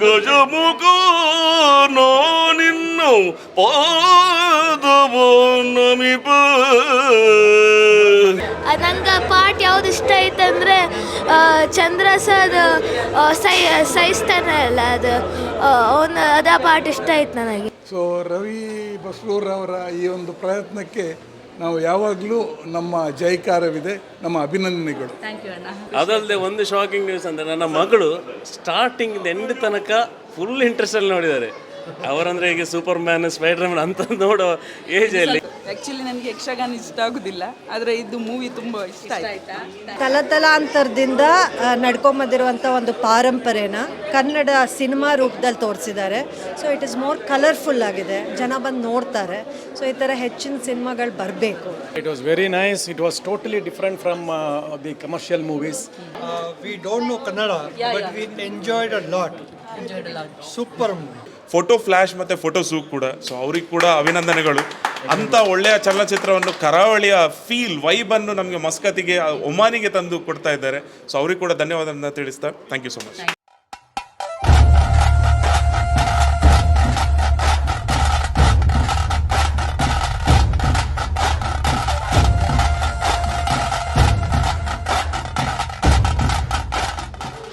ಗಜಮುಖ ನಿನ್ನ ಪಾದವ ನಮಿಪ ನಂಗೆ ಪಾಠ ಯಾವ್ದು ಇಷ್ಟ ಐತಂದ್ರೆ ಚಂದ್ರ ಸರ್ ಸೈ ಸಹಿಸ್ತಾನಲ್ಲ ಅದು. ಅವನ ಅದ ಪಾಟ್ ಇಷ್ಟ ಆಯ್ತು ನನಗೆ. ಸೊ ರವಿ ಬಸ್ರೂರವರ ಈ ಒಂದು ಪ್ರಯತ್ನಕ್ಕೆ ನಾವು ಯಾವಾಗಲೂ ನಮ್ಮ ಜೈಕಾರವಿದೆ ನಮ್ಮ ಅಭಿನಂದನೆಗಳು. ಅದಲ್ಲದೆ ಒಂದು ಶಾಕಿಂಗ್ ನ್ಯೂಸ್ ಅಂದರೆ ನನ್ನ ಮಗಳು ಸ್ಟಾರ್ಟಿಂಗ್ ಎಂಡ್ ತನಕ ಫುಲ್ ಇಂಟ್ರೆಸ್ಟಲ್ಲಿ ನೋಡಿದ್ದಾರೆ. ಅವರಂದ್ರೆ ಈಗ ಸೂಪರ್ ಮ್ಯಾನ್ ಸ್ಪೈಡರ್ ಮ್ಯಾನ್ ಅಂತ ನೋಡೋ ಏಜಲ್ಲಿ ಆ್ಯಕ್ಚುಲಿ ನನಗೆ ಯಕ್ಷಗಾನ ಇಷ್ಟ ಆಗೋದಿಲ್ಲ ಆದರೆ ಇದು ಮೂವಿ ತುಂಬ ಇಷ್ಟ ಆಯ್ತು. ತಲತಲಾಂತರದಿಂದ ನಡ್ಕೊಂಬಂದಿರುವಂಥ ಒಂದು ಪಾರಂಪರೆನ ಕನ್ನಡ ಸಿನಿಮಾ ರೂಪದಲ್ಲಿ ತೋರಿಸಿದ್ದಾರೆ. So it is more colourful ಆಗಿದೆ. ಜನ ಬಂದು ನೋಡ್ತಾರೆ. ಸೊ ಈ ಥರ ಹೆಚ್ಚಿನ ಸಿನಿಮಾಗಳು ಬರಬೇಕು. It was very nice it was totally different from the commercial movies we don't know Kannada but we enjoyed a lot super movie. Photo flash ಮತ್ತು ಫೋಟೋ ಸೂ ಕೂಡ. ಸೊ ಅವ್ರಿಗೆ ಕೂಡ ಅಭಿನಂದನೆಗಳು. ಅಂಥ ಒಳ್ಳೆಯ ಚಲನಚಿತ್ರವನ್ನು ಕರಾವಳಿಯ ಫೀಲ್ ವೈಬನ್ನು ನಮಗೆ ಮಸ್ಕತಿಗೆ ಒಮಾನಿಗೆ ತಂದು ಕೊಡ್ತಾ ಇದ್ದಾರೆ. ಸೊ ಅವ್ರಿಗೆ ಕೂಡ ಧನ್ಯವಾದ ತಿಳಿಸ್ತಾ thank you so much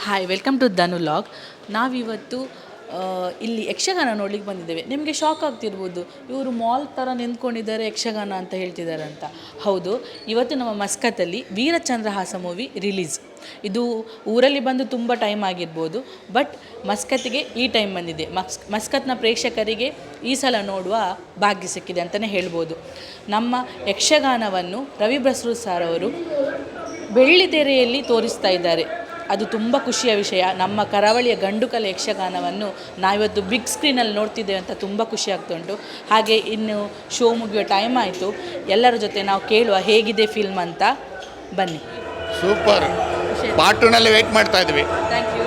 hi welcome to Dhanu log ನಾವಿವತ್ತು ಇಲ್ಲಿ ಯಕ್ಷಗಾನ ನೋಡ್ಲಿಕ್ಕೆ ಬಂದಿದ್ದೇವೆ. ನಿಮಗೆ ಶಾಕ್ ಆಗ್ತಿರ್ಬೋದು. ಇವರು ಮಾಲ್ ಥರ ನಿಂತ್ಕೊಂಡಿದ್ದಾರೆ ಯಕ್ಷಗಾನ ಅಂತ ಹೇಳ್ತಿದ್ದಾರೆ ಅಂತ ಹೌದು, ಇವತ್ತು ನಮ್ಮ ಮಸ್ಕತ್ತಲ್ಲಿ ವೀರಚಂದ್ರಹಾಸ ಮೂವಿ ರಿಲೀಸ್ ಇದು ಊರಲ್ಲಿ ಬಂದು ತುಂಬ ಟೈಮ್ ಆಗಿರ್ಬೋದು ಬಟ್ ಮಸ್ಕತ್ತಿಗೆ ಈ ಟೈಮ್ ಬಂದಿದೆ. ಮಸ್, ಮಸ್ಕತ್ನ ಪ್ರೇಕ್ಷಕರಿಗೆ ಈ ಸಲ ನೋಡುವ ಭಾಗ್ಯ ಸಿಕ್ಕಿದೆ ಅಂತಲೇ ಹೇಳ್ಬೋದು. ನಮ್ಮ ಯಕ್ಷಗಾನವನ್ನು ರವಿ ಬಸ್ರು ಸರ್ ಅವರು ಬೆಳ್ಳಿ ತೆರೆಯಲ್ಲಿ ತೋರಿಸ್ತಾ ಇದ್ದಾರೆ. ಅದು ತುಂಬ ಖುಷಿಯ ವಿಷಯ. ನಮ್ಮ ಕರಾವಳಿಯ ಗಂಡುಕಲೆ ಯಕ್ಷಗಾನವನ್ನು ನಾವಿವತ್ತು ಬಿಗ್ ಸ್ಕ್ರೀನಲ್ಲಿ ನೋಡ್ತಿದ್ದೇವೆ ಅಂತ ತುಂಬ ಖುಷಿ ಆಗ್ತುಂಟು. ಹಾಗೆ ಇನ್ನು ಶೋ ಮುಗಿಯೋ ಟೈಮ್ ಆಯಿತು. ಎಲ್ಲರ ಜೊತೆ ನಾವು ಕೇಳುವ ಹೇಗಿದೆ ಫಿಲ್ಮ್ ಅಂತ ಬನ್ನಿ. ಸೂಪರ್ ಪಾರ್ಟೂನಲ್ಲಿ ವೆಯ್ಟ್ ವೇಟ್ ಮಾಡ್ತಾ ಇದ್ವಿ. ಥ್ಯಾಂಕ್ ಯು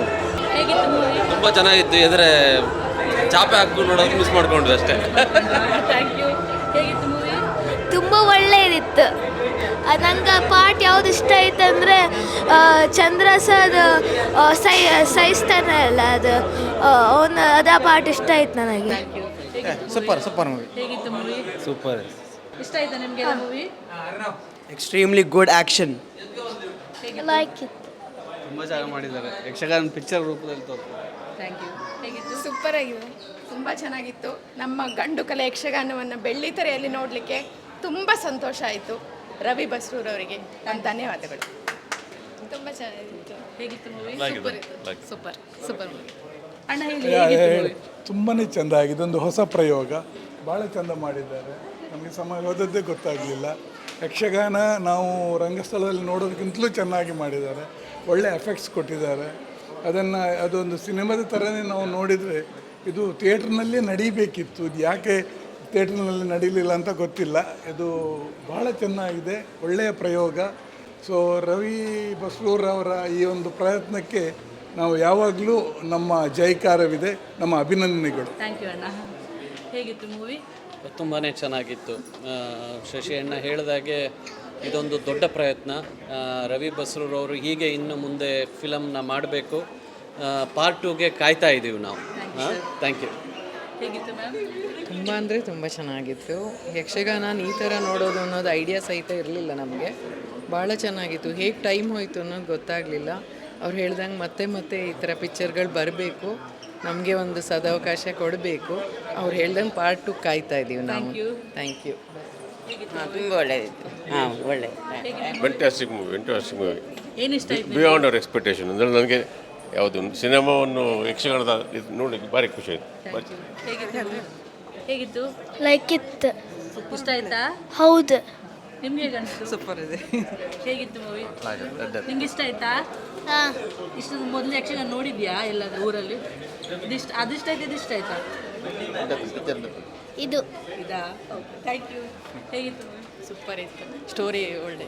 ಹೇಗಿತ್ತು ಮೂವಿ ತುಂಬ ಚೆನ್ನಾಗಿತ್ತು. ಎದುರೇ ಚಾಪೆ ಹಾಕ್ಕೊಂಡು ನೋಡೋದು ಮಿಸ್ ಮಾಡ್ಕೊಂಡ್ವಿ ಅಷ್ಟೇ. ಥ್ಯಾಂಕ್ ಯು ಹೇಗಿತ್ತು ಮೂವಿ ತುಂಬ ಒಳ್ಳೆಯದಿತ್ತು ನಂಗೆ ಪಾಠ ಯಾವ್ದು ಇಷ್ಟ ಐತಂದ್ರೆ ಚಂದ್ರ ಸರ್ ಸೈ ಸಹಿಸ್ತಾನಲ್ಲ ಅದು. ಅವನು ಅದ ಪಾಠ ಇಷ್ಟ ಆಯ್ತು ನನಗೆ. ಸೂಪರ್ ಸೂಪರ್ ಮೂವಿ ಹೇಗಿತ್ತು ಮೂವಿ ಸೂಪರ್. ಇಷ್ಟ ಆಯ್ತಾ ನಿಮಗೆ movie extremely good action like ಇತ್ತು ತುಂಬ ಚೆನ್ನಾಗಿ ಮಾಡಿದ್ದಾರೆ. ಯಕ್ಷಗಾನ ಪಿಕ್ಚರ್ ರೂಪದಲ್ಲಿ ತೋರಿಸ್ತಾರೆ ಥ್ಯಾಂಕ್ ಯು ಹೇಗಿತ್ತು? ಸೂಪರ್ ಆಗಿದೆ. ತುಂಬ ಚೆನ್ನಾಗಿತ್ತು. ನಮ್ಮ ಗಂಡು ಕಲೆ ಯಕ್ಷಗಾನವನ್ನು ಬೆಳ್ಳಿ ತೆರೆಯಲ್ಲಿ ನೋಡಲಿಕ್ಕೆ ತುಂಬ ಸಂತೋಷ ಆಯಿತು. ರವಿ ಬಸ್ರೂರವರಿಗೆ ನಮ್ಮ ಧನ್ಯವಾದಗಳು. ತುಂಬ ಚೆನ್ನಾಗಿತ್ತು. ಹೇಗಿತ್ತು ಮೂವಿ ಸೂಪರ್ ಇತ್ತು. ಸೂಪರ್ ಸೂಪರ್ ಮೂವಿ ಅಣ್ಣ ಹೇಳಿ ಹೇಗಿತ್ತು ಮೂವಿ ತುಂಬಾ ಚೆಂದ ಆಗಿದೆ ಒಂದು ಹೊಸ ಪ್ರಯೋಗ. ಭಾಳ ಚೆಂದ ಮಾಡಿದ್ದಾರೆ. ನಮಗೆ ಸಮಯ ಹೋದದ್ದೇ ಗೊತ್ತಾಗಲಿಲ್ಲ. ಯಕ್ಷಗಾನ ನಾವು ರಂಗಸ್ಥಳದಲ್ಲಿ ನೋಡೋದಕ್ಕಿಂತಲೂ ಚೆನ್ನಾಗಿ ಮಾಡಿದ್ದಾರೆ. ಒಳ್ಳೆ ಎಫೆಕ್ಟ್ಸ್ ಕೊಟ್ಟಿದ್ದಾರೆ. ಅದನ್ನು ಅದೊಂದು ಸಿನಿಮಾದ ಥರನೇ ನಾವು ನೋಡಿದರೆ ಇದು ಥಿಯೇಟ್ರ್ನಲ್ಲೇ ನಡೀಬೇಕಿತ್ತು. ಇದು ಯಾಕೆ ಥಿಯೇಟ್ರ್ನಲ್ಲಿ ನಡೀಲಿಲ್ಲ ಅಂತ ಗೊತ್ತಿಲ್ಲ. ಇದು ಭಾಳ ಚೆನ್ನಾಗಿದೆ ಒಳ್ಳೆಯ ಪ್ರಯೋಗ. ಸೊ ರವಿ ಬಸ್ರೂರವರ ಈ ಒಂದು ಪ್ರಯತ್ನಕ್ಕೆ ನಾವು ಯಾವಾಗಲೂ ನಮ್ಮ ಜೈಕಾರವಿದೆ ನಮ್ಮ ಅಭಿನಂದನೆಗಳು. ಥ್ಯಾಂಕ್ ಯು ಅಣ್ಣ. ಹೇಗಿತ್ತು ಮೂವಿ ತುಂಬಾ ಚೆನ್ನಾಗಿತ್ತು. ಶಶಿ ಅಣ್ಣ ಹೇಳಿದಾಗೆ ಇದೊಂದು ದೊಡ್ಡ ಪ್ರಯತ್ನ. ರವಿ ಬಸ್ರೂರವರು ಹೀಗೆ ಇನ್ನು ಮುಂದೆ ಫಿಲಮ್ನ ಮಾಡಬೇಕು. ಪಾರ್ಟ್ ಟೂಗೆ ಕಾಯ್ತಾ ಇದ್ದೀವಿ ನಾವು. ಥ್ಯಾಂಕ್ ಯು ಹೇಗಿತ್ತು ಮ್ಯಾಮ್? ತುಂಬ ಅಂದರೆ ತುಂಬ ಚೆನ್ನಾಗಿತ್ತು. ಯಕ್ಷಗಾನ ಈ ಥರ ನೋಡೋದು ಅನ್ನೋದು ಐಡಿಯಾ ಸಹಿತ ಇರಲಿಲ್ಲ ನಮಗೆ. ಭಾಳ ಚೆನ್ನಾಗಿತ್ತು. ಹೇಗೆ ಟೈಮ್ ಹೋಯಿತು ಅನ್ನೋದು ಗೊತ್ತಾಗಲಿಲ್ಲ. ಅವ್ರು ಹೇಳ್ದಂಗೆ ಮತ್ತೆ ಮತ್ತೆ ಈ ಥರ ಪಿಕ್ಚರ್ಗಳು ಬರಬೇಕು. ನಮಗೆ ಒಂದು ಸದಾವಕಾಶ ಕೊಡಬೇಕು. ಅವ್ರು ಹೇಳ್ದಂಗೆ ಪಾರ್ಟ್ ಟು ಕಾಯ್ತಾ ಇದ್ದೀವಿ ನಾವು. ಥ್ಯಾಂಕ್ ಯು ತುಂಬ ಒಳ್ಳೆಯದಿತ್ತು ಹಾಂ ಒಳ್ಳೆ. ವೆಂಟಾಸ್ಟಿಕ್ ಮೂವಿ ವೆಂಟಾಸ್ಟಿಕ್ ಮೂವಿ ಏನು ಇಷ್ಟ ಆಯ್ತು ಬಿಯಾಂಡ್ ಅವರ್ ಎಕ್ಸ್ಪೆಕ್ಟೇಷನ್ ಅಂದರೆ ನನಗೆ ಯಾವುದು ಸಿನಿಮಾವನ್ನು ಯಕ್ಷಗಾನದ ನೋಡಲಿಕ್ಕೆ ನೋಡಿ ಭಾರಿ ಖುಷಿ ಆಯಿತು. ಹೇಗಿತ್ತು? ಲೈಕ್ ಇತ್ತು ಇಷ್ಟ ಆಯ್ತಾ? ಹೌದು. ನಿಮ್ಗೆ ಹೇಗೆ ಅನಿಸ್ತು ಸೂಪರ್ ಇದೆ. ಹೇಗಿತ್ತು ಮೂವಿ ನಿಮ್ಗೆ ಇಷ್ಟ ಆಯ್ತಾ? ಹಾಂ. ಇಷ್ಟು ಮೊದಲು ಯಕ್ಷಗಾನ ನೋಡಿದ್ಯಾ ಎಲ್ಲ ಊರಲ್ಲಿ? ಇದಿಷ್ಟ ಅದಿಷ್ಟ ಆಯ್ತು ಇದಿಷ್ಟ ಆಯ್ತಾ? ಇದು. ಇದಾ? ಥ್ಯಾಂಕ್ ಯು ಹೇಗಿತ್ತು ಸೂಪರ್ ಇತ್ತು. ಸ್ಟೋರಿ ಒಳ್ಳೆ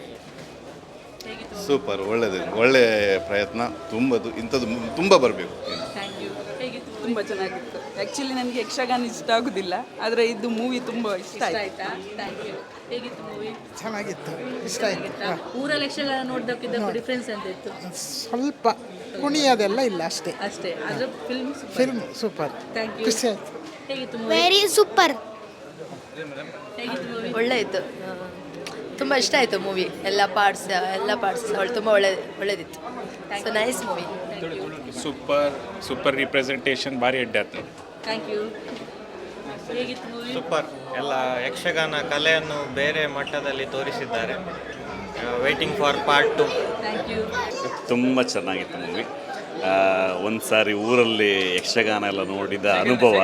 ಸೂಪರ್ ಒಳ್ಳೆಯದು ಒಳ್ಳೆ ಪ್ರಯತ್ನ ತುಂಬದು ಇಂಥದ್ದು ತುಂಬ ಬರಬೇಕು. ಥ್ಯಾಂಕ್ ಯು ಹೇಗಿತ್ತು ತುಂಬ ಚೆನ್ನಾಗಿತ್ತು. ಆ್ಯಕ್ಚುಲಿ ನನಗೆ ಯಕ್ಷಗಾನ ಇಷ್ಟ ಆಗೋದಿಲ್ಲ ಆದರೆ ಇದು ಮೂವಿ ತುಂಬ ಇಷ್ಟ ಇಷ್ಟ ಆಯ್ತಾ. ಥ್ಯಾಂಕ್ ಯು ಹೇಗಿತ್ತು ಮೂವಿ ಚೆನ್ನಾಗಿತ್ತು ಇಷ್ಟ ಆಯ್ತು. ಊರಲ್ಲಿ ಯಕ್ಷಗಾನ ನೋಡ್ದಕ್ಕಿದ್ದ ಡಿಫ್ರೆನ್ಸ್ ಅಂತ ಇತ್ತು? ಸ್ವಲ್ಪ ಕುಣಿಯೋದೆಲ್ಲ ಇಲ್ಲ ಅಷ್ಟೇ. ಅಷ್ಟೇ ಅದು film film super thank you ಖುಷಿ ಆಯ್ತು. ಹೇಗಿತ್ತು ಮೂವಿ ವೆರಿ ಸೂಪರ್ ಹೇಗಿತ್ತು ಒಳ್ಳೆ ಇತ್ತು. ತುಂಬ ಇಷ್ಟ ಆಯಿತು ಮೂವಿ ಎಲ್ಲ ಪಾರ್ಟ್ಸ್ ಎಲ್ಲ ಪಾರ್ಟ್ಸ್ ಅವಳು ತುಂಬ ಒಳ್ಳೆ ಒಳ್ಳೆದಿತ್ತು. So nice movie super super representation ಭಾರಿ ಅಡ್ಡ ಥ್ಯಾಂಕ್ ಯು ಹೇಗಿತ್ತು ಮೂವಿ ಸೂಪರ್ ಎಲ್ಲ ಯಕ್ಷಗಾನ ಕಲೆಯನ್ನು ಬೇರೆ ಮಟ್ಟದಲ್ಲಿ ತೋರಿಸಿದ್ದಾರೆ. Waiting for part two thank you ತುಂಬ ಚೆನ್ನಾಗಿತ್ತು ಮೂವಿ ಒಂದು ಸಾರಿ ಊರಲ್ಲಿ ಯಕ್ಷಗಾನ ಎಲ್ಲ ನೋಡಿದ ಅನುಭವ.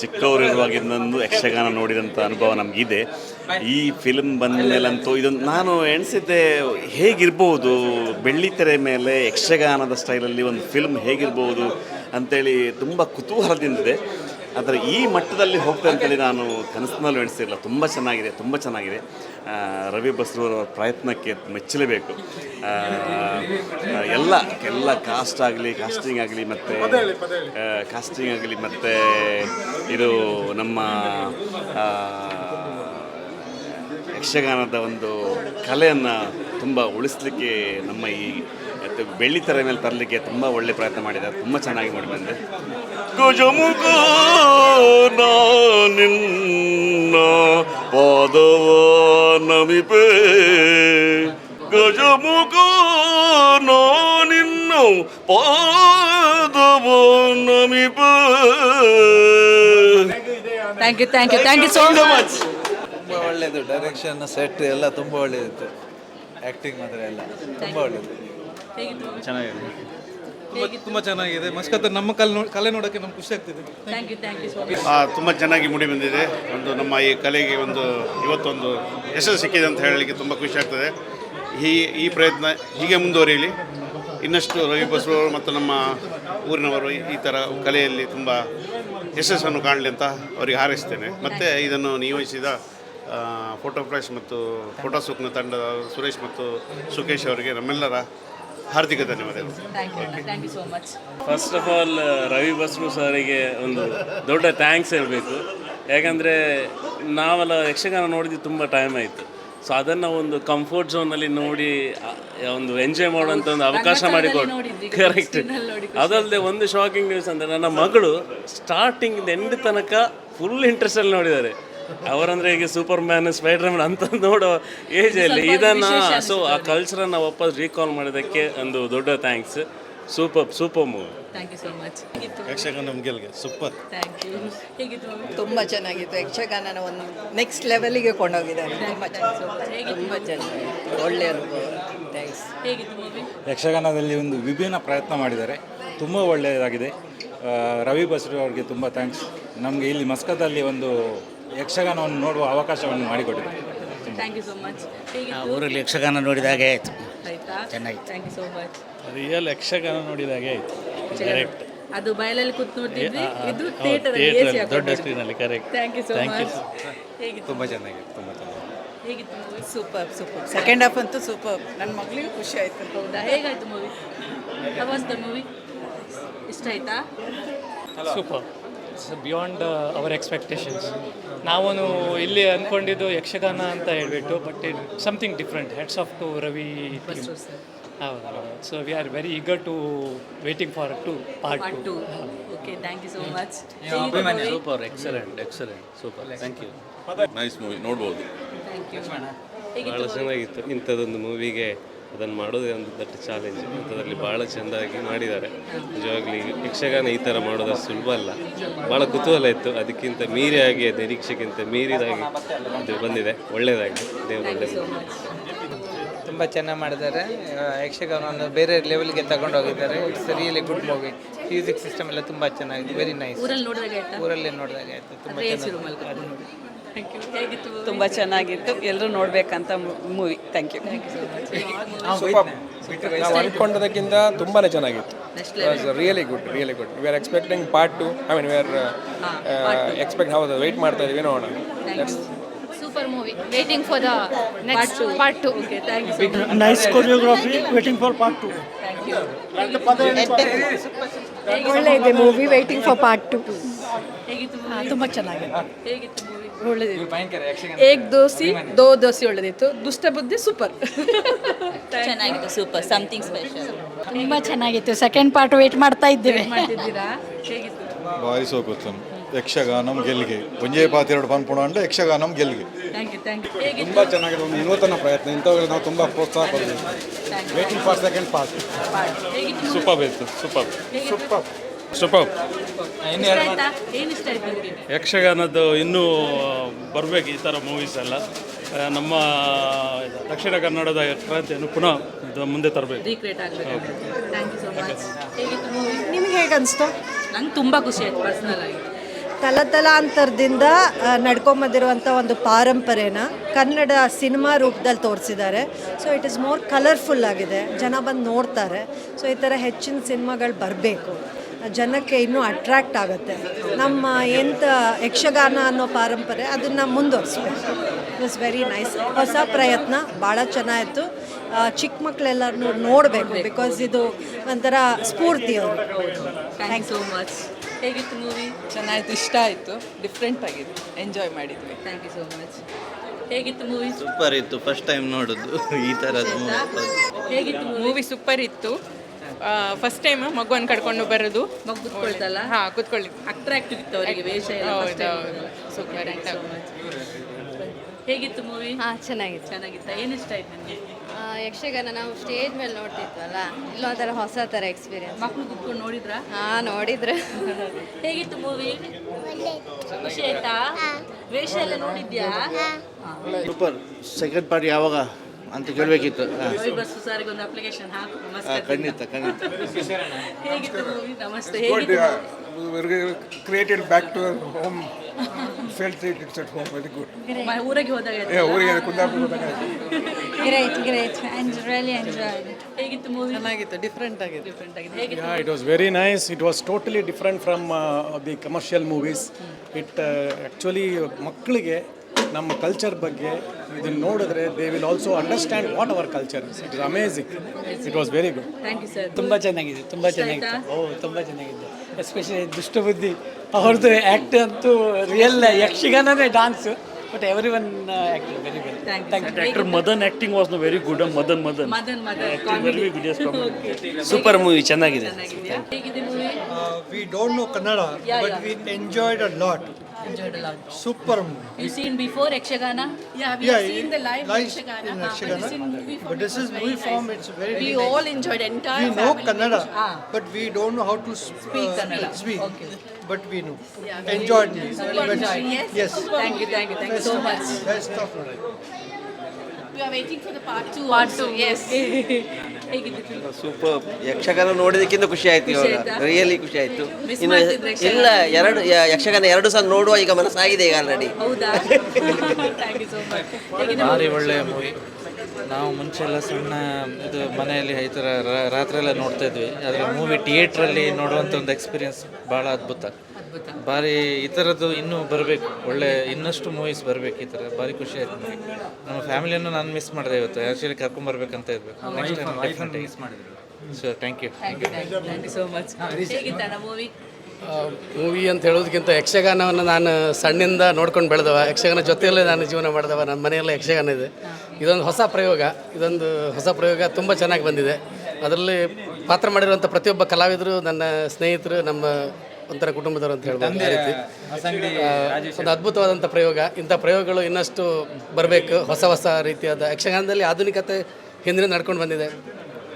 ಚಿಕ್ಕವರಿರುವಾಗಿಂದಂದು ಯಕ್ಷಗಾನ ನೋಡಿದಂಥ ಅನುಭವ ನಮಗಿದೆ. ಈ ಫಿಲ್ಮ್ ಬಂದ ಮೇಲಂತೂ ಇದೊಂದು ನಾನು ಎಣಿಸಿದ್ದೆ ಹೇಗಿರ್ಬೋದು ಬೆಳ್ಳಿತೆರೆ ಮೇಲೆ ಯಕ್ಷಗಾನದ ಸ್ಟೈಲಲ್ಲಿ ಒಂದು ಫಿಲ್ಮ್ ಹೇಗಿರ್ಬೋದು ಅಂತೇಳಿ ತುಂಬ ಕುತೂಹಲದಿಂದಿದೆ ಆದರೆ ಈ ಮಟ್ಟದಲ್ಲಿ ಹೋಗ್ತೇನೆ ಅಂತೇಳಿ ನಾನು ಕನಸಿನಲ್ಲೂ ಎಣಿಸಿರಲಿಲ್ಲ. ತುಂಬ ಚೆನ್ನಾಗಿದೆ ತುಂಬ ಚೆನ್ನಾಗಿದೆ. ರವಿ ಬಸ್ರೂರವರ ಪ್ರಯತ್ನಕ್ಕೆ ಮೆಚ್ಚಲೇಬೇಕು. ಎಲ್ಲ ಎಲ್ಲ ಕಾಸ್ಟ್ ಆಗಲಿ ಕಾಸ್ಟಿಂಗ್ ಆಗಲಿ ಮತ್ತು ಕಾಸ್ಟಿಂಗ್ ಆಗಲಿ ಮತ್ತು ಇದು ನಮ್ಮ ಯಕ್ಷಗಾನದ ಒಂದು ಕಲೆಯನ್ನು ತುಂಬ ಉಳಿಸ್ಲಿಕ್ಕೆ ನಮ್ಮ ಈ ಬೆಳ್ಳಿ ತರ ಮೇಲೆ ತರಲಿಕ್ಕೆ ತುಂಬ ಒಳ್ಳೆ ಪ್ರಯತ್ನ ಮಾಡಿದ್ದಾರೆ. ತುಂಬ ಚೆನ್ನಾಗಿ ಮಾಡಿ ಬಂದೆ. ಗಜಮುಖ ನಿನ್ನ ಪಾದವ ನಮಿಪೆ. ಗಜಮುಖ ನಿನ್ನ ಪಾದವ ನಮಿಪೆ. Thank you thank you thank you so much ತುಂಬ ಒಳ್ಳೆಯದು ಡೈರೆಕ್ಷನ್ ಸೆಟ್ ಎಲ್ಲ ತುಂಬ ಒಳ್ಳೆಯದಿತ್ತು ಆ್ಯಕ್ಟಿಂಗ್ ಮಾತ್ರ ಎಲ್ಲ ತುಂಬ ಒಳ್ಳೆಯದು ಹೇಗಿತ್ತು? ಚೆನ್ನಾಗಿದೆ. ತುಂಬ ಚೆನ್ನಾಗಿದೆ. ಮಸ್ಕತ್ ನಮ್ಮ ಕಲೆ ನೋ ಕಲೆ ನೋಡೋಕ್ಕೆ ನಮ್ಗೆ ಖುಷಿ ಆಗ್ತಿದೆ. Thank you thank you so much ತುಂಬ ಚೆನ್ನಾಗಿ ಮೂಡಿ ಬಂದಿದೆ. ಒಂದು ನಮ್ಮ ಈ ಕಲೆಗೆ ಒಂದು ಇವತ್ತೊಂದು ಯಶಸ್ಸು ಸಿಕ್ಕಿದೆ ಅಂತ ಹೇಳಲಿಕ್ಕೆ ತುಂಬ ಖುಷಿ ಆಗ್ತದೆ. ಈ ಈ ಪ್ರಯತ್ನ ಹೀಗೆ ಮುಂದುವರಿಯಲಿ. ಇನ್ನಷ್ಟು ರವಿ ಬಸವರು ಮತ್ತು ನಮ್ಮ ಊರಿನವರು ಈ- ಥರ ಕಲೆಯಲ್ಲಿ ತುಂಬ ಯಶಸ್ಸನ್ನು ಕಾಣಲಿ ಅಂತ ಅವರಿಗೆ ಹಾರೈಸ್ತೇನೆ. ಮತ್ತು ಇದನ್ನು ನಿಯೋಜಿಸಿದ ಫೋಟೋ ಫ್ಲಾಶ್ ಮತ್ತು ಫೋಟೋ ಸೂಕ್ನ ತಂಡದ ಸುರೇಶ್ ಮತ್ತು ಸುಖೇಶ್ ಅವರಿಗೆ ನಮ್ಮೆಲ್ಲರ ಹಾರ್ದಿಕ ಧನ್ಯವಾದಗಳು. Thank you thank you so much first of all Ravi Basrur ಸರಿಗೆ ಒಂದು ದೊಡ್ಡ ಥ್ಯಾಂಕ್ಸ್ ಹೇಳಬೇಕು. ಯಾಕಂದರೆ ನಾವೆಲ್ಲ ಯಕ್ಷಗಾನ ನೋಡಿದ್ವಿ ತುಂಬ ಟೈಮ್ ಆಯಿತು. ಸೊ ಅದನ್ನು ಒಂದು ಕಂಫರ್ಟ್ ಝೋನಲ್ಲಿ ನೋಡಿ ಆ, ಒಂದು ಎಂಜಾಯ್ ಮಾಡುವಂಥ ಒಂದು ಅವಕಾಶ ಮಾಡಿಕೊಡು ಕರೆಕ್ಟ್ ಅದಲ್ಲದೆ ಒಂದು ಶಾಕಿಂಗ್ ನ್ಯೂಸ್ ಅಂದರೆ ನನ್ನ ಮಗಳು ಸ್ಟಾರ್ಟಿಂಗ್ ಎಂಡ್ ತನಕ ಫುಲ್ ಇಂಟ್ರೆಸ್ಟಲ್ಲಿ ನೋಡಿದ್ದಾರೆ. ಅವರಂದ್ರೆ ಈಗ ಸೂಪರ್ ಮ್ಯಾನ್ ಸ್ಪೈಡರ್ ಮ್ಯಾನ್ ಅಂತ ನೋಡೋ ಏಜಲ್ಲಿ ಇದನ್ನು ಸೊ ಆ ಕಲ್ಚರನ್ನು ವಾಪಸ್ ರೀಕಾಲ್ ಮಾಡಿದ್ದಕ್ಕೆ ಒಂದು ದೊಡ್ಡ thanks super super movie thank you so much Yakshagana ಗೆಲ್ಗೆ super thank you ಹೇಗಿತ್ತು? ತುಂಬ ಚೆನ್ನಾಗಿತ್ತು. ಯಕ್ಷಗಾನನ ಒಂದು ನೆಕ್ಸ್ಟ್ ಲೆವೆಲಿಗೆ ಕೊಂಡೋಗಿದ್ದಾರೆ. ತುಂಬ ಚೆನ್ನಾಗಿ ತುಂಬ ಚೆನ್ನಾಗಿ ಒಳ್ಳೆಯ ಅನುಭವ. ಥ್ಯಾಂಕ್ಸ್ ಹೇಗಿತ್ತು ಮೂವಿ ಯಕ್ಷಗಾನದಲ್ಲಿ ಒಂದು ವಿಭಿನ್ನ ಪ್ರಯತ್ನ ಮಾಡಿದ್ದಾರೆ. ತುಂಬ ಒಳ್ಳೆಯದಾಗಿದೆ. ರವಿ ಬಸ್ರಿ ಅವ್ರಿಗೆ ತುಂಬ ಥ್ಯಾಂಕ್ಸ್ ನಮಗೆ ಇಲ್ಲಿ ಮಸ್ಕದಲ್ಲಿ ಒಂದು ಯಕ್ಷಗಾನವನ್ನು ನೋಡುವ ಅವಕಾಶವನ್ನು ಮಾಡಿಕೊಟ್ಟಿದೆ. ಥ್ಯಾಂಕ್ ಯು ಸೊ ಮಚ್ ಊರಲ್ಲಿ ಯಕ್ಷಗಾನ ನೋಡಿದಾಗೆ ಆಯ್ತು. ಆಯ್ತಾ? ಚೆನ್ನಾಗಿತ್ತು. Thank you so much real Yakshagana ನೋಡಿದಾಗೆ ಆಯ್ತು. ಕರೆಕ್ಟ್ ಅದು ಬಯಲಲ್ಲಿ ಕೂತ್ ನೋಡ್ತಿದ್ವಿ. ಇದು ಥಿಯೇಟರ್ ದೊಡ್ಡ ಸ್ಕ್ರೀನಲ್ಲಿ correct thank you so much ಹೇಗಿತ್ತು. ತುಂಬ ಚೆನ್ನಾಗಿತ್ತು ತುಂಬ ಚೆನ್ನಾಗಿ ಹೇಗಿತ್ತು movie super super second half ಅಂತೂ ಸೂಪರ್ ನನ್ನ ಮಗಳಿಗೂ ಖುಷಿ ಆಯಿತು. ಹೌದಾ? ಹೇಗಾಯ್ತು ಮೂವಿ ಅವಸ್ತ ಮೂವಿ ಇಷ್ಟ ಆಯ್ತಾ? ಸೂಪರ್ ಬಿಯಾಂಡ್ ಅವರ್ ಎಕ್ಸ್ಪೆಕ್ಟೇಷನ್ಸ್ ನಾವನು ಇಲ್ಲಿ ಅಂದ್ಕೊಂಡಿದ್ದು ಯಕ್ಷಗಾನ ಅಂತ ಹೇಳ್ಬಿಟ್ಟು but it something different hats off to Ravi ಹೌದು so we are very eager to waiting for to part two okay thank you so much super excellent excellent super thank you nice movie ನೋಡ್ಬೋದು. Thank you ಭಾಳ ಚೆನ್ನಾಗಿತ್ತು. ಇಂಥದ್ದೊಂದು ಮೂವಿಗೆ ಅದನ್ನು ಮಾಡೋದೇ ಒಂದು ದೊಡ್ಡ challenge ಅಂಥದ್ರಲ್ಲಿ ಭಾಳ ಚೆಂದಾಗಿ ಮಾಡಿದ್ದಾರೆ. ನಿಜವಾಗ್ಲಿ ಯಕ್ಷಗಾನ ಈ ಥರ ಮಾಡೋದು ಸುಲಭ ಅಲ್ಲ. ಭಾಳ ಕುತೂಹಲ ಇತ್ತು. ಅದಕ್ಕಿಂತ ಮೀರಿಯಾಗಿ ನಿರೀಕ್ಷೆಗಿಂತ ಮೀರಿದಾಗಿ ಅದು ಬಂದಿದೆ. ಒಳ್ಳೆಯದಾಗಿ. ದೇವರು ಒಳ್ಳೆಯದು ಸೋ ಮಚ್ ತುಂಬ ಚೆನ್ನಾಗಿ ಮಾಡಿದ್ದಾರೆ. ಯಕ್ಷಗಾನವನ್ನು ಬೇರೆ ಲೆವೆಲ್ಗೆ ತಗೊಂಡೋಗಿದ್ದಾರೆ it's really good movie music system ಎಲ್ಲ ತುಂಬ ಚೆನ್ನಾಗಿದೆ. ವೆರಿ ನೈಸ್ ಊರಲ್ಲಿ ನೋಡಿದಾಗ ಆಯ್ತಾ? ಊರಲ್ಲಿ ನೋಡಿದಾಗ ಆಯಿತು. ತುಂಬ ಅದೇ ಥ್ಯಾಂಕ್ ಯು ಹೇಗಿತ್ತು? ತುಂಬ ಚೆನ್ನಾಗಿತ್ತು. ಎಲ್ಲರೂ ನೋಡಬೇಕಂತ movie thank you thank you so much ಹೇಗಿತ್ತು ನಾವು ಅಂದ್ಕೊಂಡದಕ್ಕಿಂತ ತುಂಬಾ ಚೆನ್ನಾಗಿತ್ತು. Really good really good we are expecting part two I mean we are expect ಹೌದು ವೆಯ್ಟ್ ಮಾಡ್ತಾ ಇದೀವಿ ನೋಡೋಣ. Super movie waiting for the next part two okay thank you nice choreography waiting for part two thank you ಒಳ್ಳೆ ಇದೆ movie waiting for part two ಹೇಗಿತ್ತು ತುಂಬ ಚೆನ್ನಾಗಿದೆ. ಹೇಗಿತ್ತು ಮೂವಿ ಒಳ್ಳೆದಿತ್ತು. ಏಕ್ ದೋಸಿ ದೋ ದೋಸಿ ಒಳ್ಳೆದಿತ್ತು. ದುಷ್ಟ ಬುದ್ಧಿ ಸೂಪರ್ ಚೆನ್ನಾಗಿತ್ತು ಸೂಪರ್ ಸಮಥಿಂಗ್ ಸ್ಪೆಷಲ್ ತುಂಬಾ ಚೆನ್ನಾಗಿತ್ತು. ಸೆಕೆಂಡ್ ಪಾರ್ಟ್ ವೇಟ್ ಮಾಡ್ತಾ ಇದ್ದೇವೆ. ಭಾರಿ ಸೋಕುತ್ತನು ಯಕ್ಷಗಾನಂ ಗೆಲ್ಗೆ. ಪುಂಜೆ ಪಾತ್ ಪಾತೆರಡು ಪನ್ಪುಣ ಅಂದ್ರೆ ಯಕ್ಷಗಾನಂ ಗೆಲ್ಗೆ. ಥ್ಯಾಂಕ್ ಯು ಥ್ಯಾಂಕ್ ಯು ಹೇಗಿತ್ತು? ತುಂಬ ಚೆನ್ನಾಗಿದೆ. ಒಂದು ನೂತನ ಪ್ರಯತ್ನ. ಇಂಥವ್ರಿಗೆ ನಾವು ತುಂಬ ಪ್ರೋತ್ಸಾಹ ಕೊಡ್ತೀವಿ. Waiting for second part super ಇತ್ತು. Super super super. ಇಷ್ಟ ಆಯ್ತಾ? ಏನು ಇಷ್ಟ ಆಯ್ತು ನಿಮಗೆ? ಯಕ್ಷಗಾನದ್ದು ಇನ್ನೂ ಬರಬೇಕು ಈ ಥರ ಮೂವೀಸ್ ಎಲ್ಲ. ನಮ್ಮ ದಕ್ಷಿಣ ಕನ್ನಡದ ಕ್ರಾಂತಿಯನ್ನು ಪುನಃ ಇದು ಮುಂದೆ ತರಬೇಕು. ರೀಕ್ರಿಯೇಟ್ ಆಗಬೇಕು. ಥ್ಯಾಂಕ್ ಯು ಸೊ ಮಚ್ ಹೇಗಿತ್ತು ಮೂವಿ ನಿಮ್ಗೆ ಹೇಗೆ ಅನಿಸ್ತು ನಂಗೆ ತುಂಬ ಖುಷಿ ಆಯ್ತು ಪರ್ಸ್ನಲ್ ಆಗಿ. ತಲತಲಾಂತರದಿಂದ ನಡ್ಕೊಂಬಂದಿರುವಂಥ ಒಂದು ಪಾರಂಪರೆನ ಕನ್ನಡ ಸಿನಿಮಾ ರೂಪದಲ್ಲಿ ತೋರಿಸಿದ್ದಾರೆ. So it is more colourful ಆಗಿದೆ. ಜನ ಬಂದು ನೋಡ್ತಾರೆ. ಸೊ ಈ ಥರ ಹೆಚ್ಚಿನ ಸಿನಿಮಾಗಳು ಬರಬೇಕು. ಜನಕ್ಕೆ ಇನ್ನೂ ಅಟ್ರ್ಯಾಕ್ಟ್ ಆಗುತ್ತೆ. ನಮ್ಮ ಎಂಥ ಯಕ್ಷಗಾನ ಅನ್ನೋ ಪಾರಂಪರೆ ಅದನ್ನು ಮುಂದುವರಿಸ್ಬೇಕು. ಇಟ್ ವಾಸ್ ವೆರಿ ನೈಸ್ ಹೊಸ ಪ್ರಯತ್ನ ಭಾಳ ಚೆನ್ನಾಗಿತ್ತು ಚಿಕ್ಕ ಮಕ್ಕಳೆಲ್ಲರೂ ನೋಡಬೇಕು ಬಿಕಾಸ್ ಇದು ಒಂಥರ ಸ್ಫೂರ್ತಿ ಅವರು. ಥ್ಯಾಂಕ್ ಯು ಸೋ ಮಚ್ ಹೇಗಿತ್ತು ಮೂವಿ ಚೆನ್ನಾಗಿತ್ತು ಇಷ್ಟ ಆಯಿತು. ಡಿಫ್ರೆಂಟ್ ಆಗಿತ್ತು. ಎಂಜಾಯ್ ಮಾಡಿದ್ವಿ. ಥ್ಯಾಂಕ್ ಯು ಸೋ ಮಚ್ ಹೇಗಿತ್ತು ಮೂವಿ ಸೂಪರ್ ಇತ್ತು. ಫಸ್ಟ್ ಟೈಮ್ ನೋಡೋದು ಈ ಥರದ್ದು ಹೇಗಿತ್ತು ಮೂವಿ ಸೂಪರ್ ಇತ್ತು. ಫಸ್ಟ್ ಟೈಮ್ ಮಗುವನ್ನು ಕರ್ಕೊಂಡು ಬರೋದು. ಮಗು ಕೂತ್ಕೊಳ್ತಲ್ಲ ಹಾಂ ಕೂತ್ಕೊಳ್ಳಿ. ಅಟ್ರಾಕ್ಟಿವ್ ಇತ್ತು ಅವರಿಗೆ ವೇಷ ಎಲ್ಲ first time. ಸೂಪರ್ ಹೇಗಿತ್ತು ಮೂವಿ ಹಾಂ ಚೆನ್ನಾಗಿತ್ತು. ಚೆನ್ನಾಗಿತ್ತಾ? ಏನು ಇಷ್ಟ ಆಯ್ತು ನನಗೆ ಆ, ಯಕ್ಷಗಾನ ನಾವು ಸ್ಟೇಜ್ ಮೇಲೆ ನೋಡ್ತಿದ್ವಲ್ಲ ಇಲ್ಲೊಂಥರ ಹೊಸ ಥರ ಎಕ್ಸ್ಪೀರಿಯನ್ಸ್ ಮಕ್ಕಳು ಕುತ್ಕೊಂಡು ನೋಡಿದ್ರಾ? ಹಾಂ ನೋಡಿದ್ರೆ. ಹೇಗಿತ್ತು ಮೂವಿ ಖುಷಿ ಆಯ್ತಾ? ವೇಷ ಎಲ್ಲ ನೋಡಿದ್ಯಾ? ಸೂಪರ್. ಸೆಕೆಂಡ್ ಪಾರ್ಟ್ ಯಾವಾಗ? ಅಂತ ಕೇಳಬೇಕಿತ್ತು ರವಿ ಬಸ್ಸು ಸಾರಿಗೆ ಒಂದು ಅಪ್ಲಿಕೇಶನ್ ಹಾಕು. ಮಸ್ತ್ ಖಂಡಿತ ಖಂಡಿತ. ಹೇಗಿತ್ತು ಮೂವಿ ನಮಸ್ತೆ. ಹೇಗಿತ್ತು created back to home felt it it's at home very good ಮ- ಊರಿಗೆ ಹೋದಾಗ ಊರಿಗೆ ಕುಂದಾಪುರ ಹೋದಾಗ great great and really enjoy ಹೇಗಿತ್ತು ಮೂವಿ ಚೆನ್ನಾಗಿತ್ತು ಡಿಫ್ರೆಂಟ್ ಆಗಿದೆ ಡಿಫ್ರೆಂಟ್ ಆಗಿದೆ ಹೇಗಿತ್ತು Yeah, it was very nice. It was totally different from uh, the commercial movies. It uh, actually ಮಕ್ಕಳಿಗೆ ನಮ್ಮ ಕಲ್ಚರ್ ಬಗ್ಗೆ ಇದನ್ನು ನೋಡಿದ್ರೆ they will also understand what our culture it is amazing it was very good thank you sir ತುಂಬ ಚೆನ್ನಾಗಿದೆ ತುಂಬ ಚೆನ್ನಾಗಿದೆ. Oh oh ತುಂಬ ಚೆನ್ನಾಗಿದೆ. ಎಸ್ಪೆಷಲಿ ದುಷ್ಟಬುದ್ಧಿ. ಅವ್ರದ್ದು ಆ್ಯಕ್ಟ್ ಅಂತೂ real ಯಕ್ಷಗಾನನೇ dance but every one act very well Thank you, thank sir. You good. Madan Madan. Super movie ಚೆನ್ನಾಗಿದೆ. We don't know Kannada but we enjoyed a lot enjoyed a lot. enjoyed a lot Super movie. you seen before yakshagana Yeah, we Yeah, have seen the live live Yakshagana, in but Yakshagana. this in movie form But this was is very movie nice. form, it's very We nice. all enjoyed entire We know family. Kannada, Ah. but we don't know how to sp- Speak uh, Kannada. Speak. Okay. But we know. Yeah, Enjoyed it. Super But- enjoyed. Yes, Yes. thank you thank you thank you so much Best of luck. We are waiting for the part two. part also. 2 Yes. ಹೇಗಿತ್ತು film? Super Yakshagana ನೋಡಿದಕ್ಕಿಂತ ಖುಷಿ ಆಯ್ತು ಇವಾಗ? Really ಖುಷಿ ಆಯ್ತು ಇನ್ನು? ಇಲ್ಲ ಎರಡು ಯಕ್ಷಗಾನ ಎರಡು ಸಹ ನೋಡುವ ಈಗ ಮನಸ್ಸಾಗಿದೆ ಈಗ ಆಲ್ರೆಡಿ ಹೌದಾ ಥ್ಯಾಂಕ್ ಯು ಸೋ ಮಚ್ ಹೇಗಿದೆ ಭಾರಿ ಒಳ್ಳೆಯ ಮೂವಿ ನಾವು ಮುಂಚೆ ಎಲ್ಲ ಸಣ್ಣ ಇದು ಮನೆಯಲ್ಲಿ ಈ ಥರ ರಾತ್ರಿ ಎಲ್ಲ ನೋಡ್ತಾ ಇದ್ವಿ ಆದರೆ ಮೂವಿ ಥಿಯೇಟ್ರಲ್ಲಿ ನೋಡುವಂಥ ಒಂದು ಎಕ್ಸ್ಪೀರಿಯನ್ಸ್ ಭಾಳ ಅದ್ಭುತ ಭಾರಿ ಈ ಥರದ್ದು ಇನ್ನೂ ಬರಬೇಕು. ಒಳ್ಳೆ ಇನ್ನಷ್ಟು ಮೂವೀಸ್ ಬರಬೇಕು ಈ ಥರ. ಭಾರಿ ಖುಷಿ ಆಯ್ತು ನನಗೆ ನಮ್ಮ ಫ್ಯಾಮಿಲಿಯನ್ನು ನಾನು ಮಿಸ್ ಮಾಡಿದೆ ಇವತ್ತು. ಆ್ಯಕ್ಚುಲಿ ಕರ್ಕೊಂಬರ್ಬೇಕಂತ ಇರಬೇಕು ನೆಕ್ಸ್ಟ್ ಟೈಮ್ ಡಿಫ್ರೆಂಟ್ ಮಿಸ್ ಮಾಡಿದ್ರು. So thank you thank you thank you thank you so much ಹೇಗಿತ್ತಣ್ಣ movie movie ಅಂತ ಹೇಳೋದಕ್ಕಿಂತ ಯಕ್ಷಗಾನವನ್ನು ನಾನು ಸಣ್ಣಿಂದ ನೋಡ್ಕೊಂಡು ಬೆಳೆದವ. ಯಕ್ಷಗಾನ ಜೊತೆಯಲ್ಲೇ ನಾನು ಜೀವನ ಮಾಡಿದವ. ನನ್ನ ಮನೆಯಲ್ಲೇ ಯಕ್ಷಗಾನ ಇದೆ. ಇದೊಂದು ಹೊಸ ಪ್ರಯೋಗ. ಇದೊಂದು ಹೊಸ ಪ್ರಯೋಗ ತುಂಬ ಚೆನ್ನಾಗಿ ಬಂದಿದೆ. ಅದರಲ್ಲಿ ಪಾತ್ರ ಮಾಡಿರುವಂಥ ಪ್ರತಿಯೊಬ್ಬ ಕಲಾವಿದರು ನನ್ನ ಸ್ನೇಹಿತರು ನಮ್ಮ ಒಂಥರ ಕುಟುಂಬದವರು ಅಂತ ಹೇಳ್ಬೋದು ಆ ರೀತಿ. ಒಂದು ಅದ್ಭುತವಾದಂಥ ಪ್ರಯೋಗ. ಇಂಥ ಪ್ರಯೋಗಗಳು ಇನ್ನಷ್ಟು ಬರಬೇಕು ಹೊಸ ಹೊಸ ರೀತಿಯಾದ. ಯಕ್ಷಗಾನದಲ್ಲಿ ಆಧುನಿಕತೆ ಹಿಂದಿನ ನಡ್ಕೊಂಡು ಬಂದಿದೆ.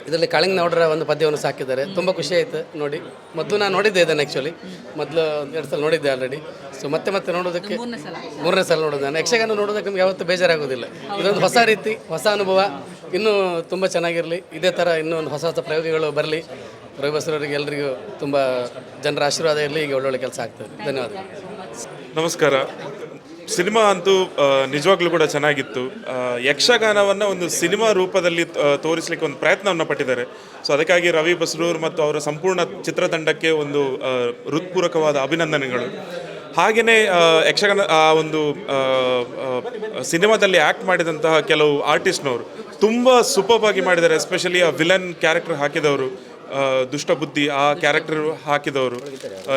ಇದರಲ್ಲಿ ಕಾಳಿಂಗ್ ನೌಡರ ಒಂದು ಪದ್ಯವನ್ನು ಸಾಕಿದ್ದಾರೆ. ತುಂಬ ಖುಷಿ ಆಯಿತು ನೋಡಿ. ಮೊದಲು ನಾನು ನೋಡಿದ್ದೆ ಇದನ್ನು ಆ್ಯಕ್ಚುಲಿ ಮೊದಲು ಎರಡು ಸಲ ನೋಡಿದ್ದೆ ಆಲ್ರೆಡಿ ಸೊ ಮತ್ತೆ ಮತ್ತೆ ನೋಡೋದಕ್ಕೆ ಮೂರನೇ ಸಲ. ಮೂರನೇ ಸಲ ನೋಡೋದು ನಾನು ಯಕ್ಷಗಾನ ನೋಡೋದಕ್ಕೆ ನಮ್ಗೆ ಯಾವತ್ತೂ ಬೇಜಾರಾಗೋದಿಲ್ಲ. ಇದೊಂದು ಹೊಸ ರೀತಿ ಹೊಸ ಅನುಭವ. ಇನ್ನೂ ತುಂಬ ಚೆನ್ನಾಗಿರಲಿ. ಇದೇ ಥರ ಇನ್ನೂ ಒಂದು ಹೊಸ ಹೊಸ ಪ್ರಯೋಗಗಳು ಬರಲಿ. ರವಿ ಬಸವರಿಗೆ ಎಲ್ಲರಿಗೂ ತುಂಬ ಜನರ ಆಶೀರ್ವಾದ ಇರಲಿ ಈಗ ಒಳ್ಳೊಳ್ಳೆ ಕೆಲಸ ಆಗ್ತದೆ. ಧನ್ಯವಾದ ನಮಸ್ಕಾರ. ಸಿನಿಮಾ ಅಂತೂ ನಿಜವಾಗ್ಲೂ ಕೂಡ ಚೆನ್ನಾಗಿತ್ತು. ಯಕ್ಷಗಾನವನ್ನು ಒಂದು ಸಿನಿಮಾ ರೂಪದಲ್ಲಿ ತೋರಿಸಲಿಕ್ಕೆ ಒಂದು ಪ್ರಯತ್ನವನ್ನು ಪಟ್ಟಿದ್ದಾರೆ. ಸೊ ಅದಕ್ಕಾಗಿ ರವಿ ಬಸ್ರೂರ್ ಮತ್ತು ಅವರ ಸಂಪೂರ್ಣ ಚಿತ್ರತಂಡಕ್ಕೆ ಒಂದು ಹೃತ್ಪೂರ್ವಕವಾದ ಅಭಿನಂದನೆಗಳು. ಹಾಗೆಯೇ ಯಕ್ಷಗಾನ, ಆ ಒಂದು ಸಿನಿಮಾದಲ್ಲಿ ಆ್ಯಕ್ಟ್ ಮಾಡಿದಂತಹ ಕೆಲವು ಆರ್ಟಿಸ್ಟ್ನವರು ತುಂಬ ಸೂಪರ್ಬ್ ಮಾಡಿದ್ದಾರೆ. ಎಸ್ಪೆಷಲಿ ಆ ವಿಲನ್ ಕ್ಯಾರೆಕ್ಟರ್ ಹಾಕಿದವರು. ಆ, ದುಷ್ಟ ಬುದ್ಧಿ ಆ ಕ್ಯಾರೆಕ್ಟರ್ ಹಾಕಿದವರು.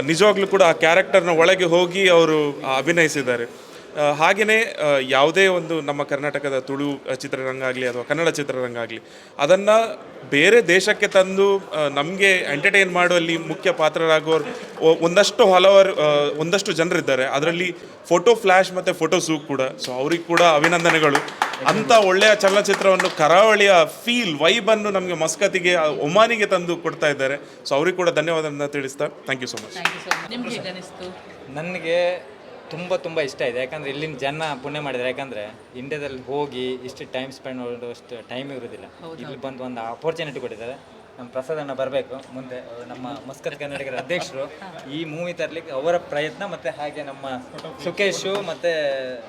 ನಿಜವಾಗ್ಲೂ ಕೂಡ ಆ ಕ್ಯಾರೆಕ್ಟರ್ನ ಒಳಗೆ ಹೋಗಿ ಅವರು ಅಭಿನಯಿಸಿದ್ದಾರೆ. ಹಾಗೆಯೇ ಯಾವುದೇ ಒಂದು ನಮ್ಮ ಕರ್ನಾಟಕದ ತುಳು ಚಿತ್ರರಂಗ ಆಗಲಿ ಅಥವಾ ಕನ್ನಡ ಚಿತ್ರರಂಗ ಆಗಲಿ ಅದನ್ನು ಬೇರೆ ದೇಶಕ್ಕೆ ತಂದು ನಮಗೆ ಎಂಟರ್ಟೈನ್ ಮಾಡುವಲ್ಲಿ ಮುಖ್ಯ ಪಾತ್ರರಾಗೋರು ಒಂದಷ್ಟು ಹಲವಾರು ಒಂದಷ್ಟು ಜನರಿದ್ದಾರೆ. ಅದರಲ್ಲಿ ಫೋಟೋ ಫ್ಲ್ಯಾಶ್ ಮತ್ತು ಫೋಟೋ ಸೂಕ್ ಕೂಡ. ಸೊ ಅವ್ರಿಗೆ ಕೂಡ ಅಭಿನಂದನೆಗಳು. ಅಂಥ ಒಳ್ಳೆಯ ಚಲನಚಿತ್ರವನ್ನು ಕರಾವಳಿಯ ಫೀಲ್ ವೈಬನ್ನು ನಮಗೆ ಮಸ್ಕತಿಗೆ ಒಮಾನಿಗೆ ತಂದು ಕೊಡ್ತಾ ಇದ್ದಾರೆ. ಸೊ ಅವ್ರಿಗೆ ಕೂಡ ಧನ್ಯವಾದವನ್ನು ತಿಳಿಸ್ತಾ. ಥ್ಯಾಂಕ್ ಯು ಸೊ ಮಚ್ ನನಗೆ ತುಂಬ ತುಂಬ ಇಷ್ಟ ಇದೆ. ಯಾಕಂದರೆ ಇಲ್ಲಿನ ಜನ ಪುಣ್ಯ ಮಾಡಿದ್ದಾರೆ. ಯಾಕಂದರೆ ಇಂಡಿಯಾದಲ್ಲಿ ಹೋಗಿ ಇಷ್ಟು ಟೈಮ್ ಸ್ಪೆಂಡ್ ಮಾಡೋಷ್ಟು ಟೈಮ್ ಇರೋದಿಲ್ಲ. ಇಲ್ಲಿ ಬಂದು ಒಂದು ಅಪರ್ಚುನಿಟಿ ಕೊಟ್ಟಿದ್ದಾರೆ. ನಮ್ಮ ಪ್ರಸಾದನ ಬರಬೇಕು. ಮುಂದೆ ನಮ್ಮ ಮಸ್ಕತ್ ಕನ್ನಡಿಗರ ಅಧ್ಯಕ್ಷರು ಈ ಮೂವಿ ತರಲಿಕ್ಕೆ ಅವರ ಪ್ರಯತ್ನ ಮತ್ತು ಹಾಗೆ ನಮ್ಮ ಸುಕೇಶು ಮತ್ತು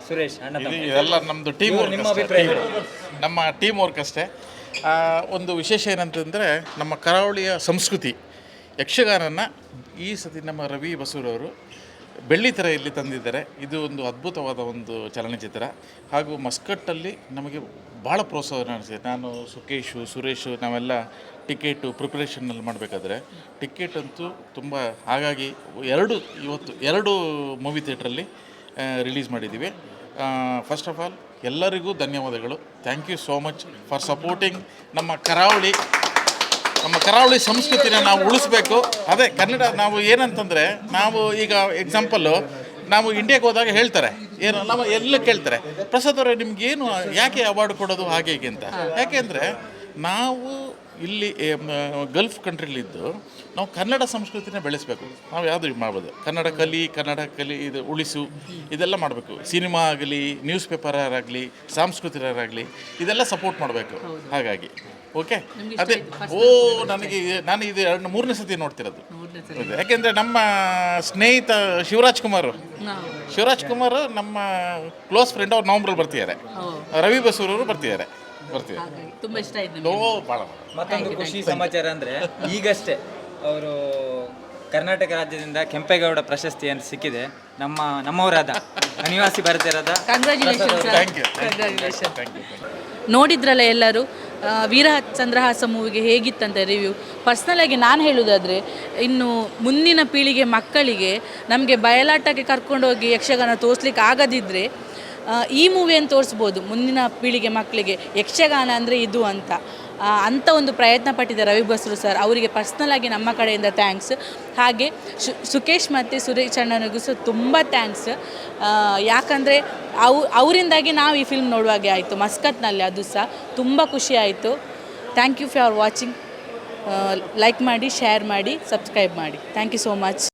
ಸುರೇಶ್ ಅಣ್ಣ ತಮ್ಮ. ಇದೆಲ್ಲ ನಮ್ಮದು ಟೀಮ್ ವರ್ಕ್ ನಿಮ್ಮ. ಅಭಿಪ್ರಾಯ ನಮ್ಮ ಟೀಮ್ ವರ್ಕ್ ಅಷ್ಟೇ. ಆ, ಒಂದು ವಿಶೇಷ ಏನಂತಂದರೆ ನಮ್ಮ ಕರಾವಳಿಯ ಸಂಸ್ಕೃತಿ ಯಕ್ಷಗಾನನ ಈ ಸತಿ ನಮ್ಮ ರವಿ ಬಸೂರವರು ಬೆಳ್ಳಿ ಥರ ಇಲ್ಲಿ ತಂದಿದ್ದಾರೆ. ಇದು ಒಂದು ಅದ್ಭುತವಾದ ಒಂದು ಚಲನಚಿತ್ರ. ಹಾಗೂ ಮಸ್ಕಟ್ಟಲ್ಲಿ ನಮಗೆ ಭಾಳ ಪ್ರೋತ್ಸಾಹ ಅನಿಸಿದೆ ನಾನು ಸುಕೇಶು, ಸುರೇಶು ನಾವೆಲ್ಲ ಟಿಕೆಟು ಪ್ರಿಪ್ರೇಷನ್ನಲ್ಲಿ ಮಾಡಬೇಕಾದ್ರೆ ಟಿಕೆಟ್ ಅಂತೂ ತುಂಬ ಹಾಗಾಗಿ ಎರಡು ಇವತ್ತು ಎರಡು ಮೂವಿ ಥಿಯೇಟ್ರಲ್ಲಿ ರಿಲೀಸ್ ಮಾಡಿದ್ದೀವಿ. ಫಸ್ಟ್ ಆಫ್ ಆಲ್ ಎಲ್ಲರಿಗೂ ಧನ್ಯವಾದಗಳು. Thank you so much for supporting ನಮ್ಮ ಕರಾವಳಿ ನಮ್ಮ ಕರಾವಳಿ ಸಂಸ್ಕೃತಿನ ನಾವು ಉಳಿಸ್ಬೇಕು. ಅದೇ ಕನ್ನಡ ನಾವು ಏನಂತಂದರೆ ನಾವು ಈಗ ಎಕ್ಸಾಂಪಲ್ಲು ನಾವು ಇಂಡಿಯಾಗೆ ಹೋದಾಗ ಹೇಳ್ತಾರೆ. ಏನು ನಮ್ಮ ಎಲ್ಲ ಕೇಳ್ತಾರೆ. ಪ್ರಸಾದ್ ಅವರೇ ನಿಮ್ಗೇನು ಯಾಕೆ ಅವಾರ್ಡ್ ಕೊಡೋದು ಹಾಗೆ ಹೀಗೆ ಅಂತ? ಯಾಕೆಂದರೆ ನಾವು ಇಲ್ಲಿ ಗಲ್ಫ್ ಕಂಟ್ರಿಲಿದ್ದು ನಾವು ಕನ್ನಡ ಸಂಸ್ಕೃತಿನ ಬೆಳೆಸಬೇಕು. ನಾವು ಯಾವುದು ಮಾಡ್ಬೋದು? ಕನ್ನಡ ಕಲಿ ಕನ್ನಡ ಕಲಿ ಇದು ಉಳಿಸು ಇದೆಲ್ಲ ಮಾಡಬೇಕು. ಸಿನಿಮಾ ಆಗಲಿ ನ್ಯೂಸ್ ಪೇಪರಾಗಲಿ ಸಾಂಸ್ಕೃತಿಕರಾಗಲಿ ಇದೆಲ್ಲ ಸಪೋರ್ಟ್ ಮಾಡಬೇಕು. ಹಾಗಾಗಿ ಓಕೆ ಅದೇ ಓ ನನಗೆ ನಾನು ಇದು ಎರಡು ಮೂರನೇ ಸತಿ ನೋಡ್ತಿರೋದು. ಯಾಕೆಂದ್ರೆ ನಮ್ಮ ಸ್ನೇಹಿತ ಶಿವರಾಜ್ ಕುಮಾರ್ ಶಿವರಾಜ್ ಕುಮಾರ್ ನಮ್ಮ ಕ್ಲೋಸ್ ಫ್ರೆಂಡ್ ಅವ್ರು ನವಂಬರ್ ಬರ್ತಿದ್ದಾರೆ. ರವಿ ಬಸೂರವರು ಬರ್ತಿದ್ದಾರೆ. ಬರ್ತಿದ್ದಾರೆ. ತುಂಬಾ ಇಷ್ಟ ಆಯ್ತು ಓ ಭಾಳ ಮತ್ತೊಂದು ಖುಷಿ ಸಮಾಚಾರ ಅಂದ್ರೆ ಈಗಷ್ಟೇ ಅವರು ಕರ್ನಾಟಕ ರಾಜ್ಯದಿಂದ ಕೆಂಪೇಗೌಡ ಪ್ರಶಸ್ತಿ ಅಂತ ಸಿಕ್ಕಿದೆ. ನಮ್ಮ ನಮ್ಮವರಾದ ಅನಿವಾಸಿ ಭಾರತೀಯರಾದ ಕಂಗ್ರ್ಯಾಚುಲೇಷನ್ Thank you. ಕಂಗ್ರ್ಯಾಚುಲೇಷನ್ ನೋಡಿದ್ರಲ್ಲ ಎಲ್ಲರೂ? ವೀರ ಚಂದ್ರಹಾಸ ಮೂವಿಗೆ ಹೇಗಿತ್ತಂತ ರಿವ್ಯೂ ಪರ್ಸ್ನಲಾಗಿ ನಾನು ಹೇಳುವುದಾದರೆ ಇನ್ನು ಮುಂದಿನ ಪೀಳಿಗೆ ಮಕ್ಕಳಿಗೆ ನಮಗೆ ಬಯಲಾಟಕ್ಕೆ ಕರ್ಕೊಂಡೋಗಿ ಯಕ್ಷಗಾನ ತೋರಿಸ್ಲಿಕ್ಕೆ ಆಗದಿದ್ದರೆ ಈ ಮೂವಿಯನ್ನು ತೋರಿಸ್ಬೋದು ಮುಂದಿನ ಪೀಳಿಗೆ ಮಕ್ಕಳಿಗೆ? ಯಕ್ಷಗಾನ ಅಂದರೆ ಇದು ಅಂತ. ಅಂಥ ಒಂದು ಪ್ರಯತ್ನ ಪಟ್ಟಿದ್ದ ರವಿ ಬಸ್ರು ಸರ್, ಅವರಿಗೆ ಪರ್ಸ್ನಲಾಗಿ ನಮ್ಮ ಕಡೆಯಿಂದ ಥ್ಯಾಂಕ್ಸ್ ಹಾಗೆ ಸುಕೇಶ್ ಮತ್ತು ಸುರೇಶ್ ಅಣ್ಣನಿಗೂ ಸಹ ತುಂಬ ಥ್ಯಾಂಕ್ಸ್ ಯಾಕಂದರೆ ಅವು, ಅವರಿಂದಾಗಿ ನಾವು ಈ ಫಿಲ್ಮ್ ನೋಡುವಾಗೆ ಆಯಿತು. ಮಸ್ಕತ್ನಲ್ಲಿ ಅದು ಸಹ ತುಂಬ ಖುಷಿ ಆಯಿತು. Thank you for watching like ಮಾಡಿ ಶೇರ್ ಮಾಡಿ ಸಬ್ಸ್ಕ್ರೈಬ್ ಮಾಡಿ. Thank you so much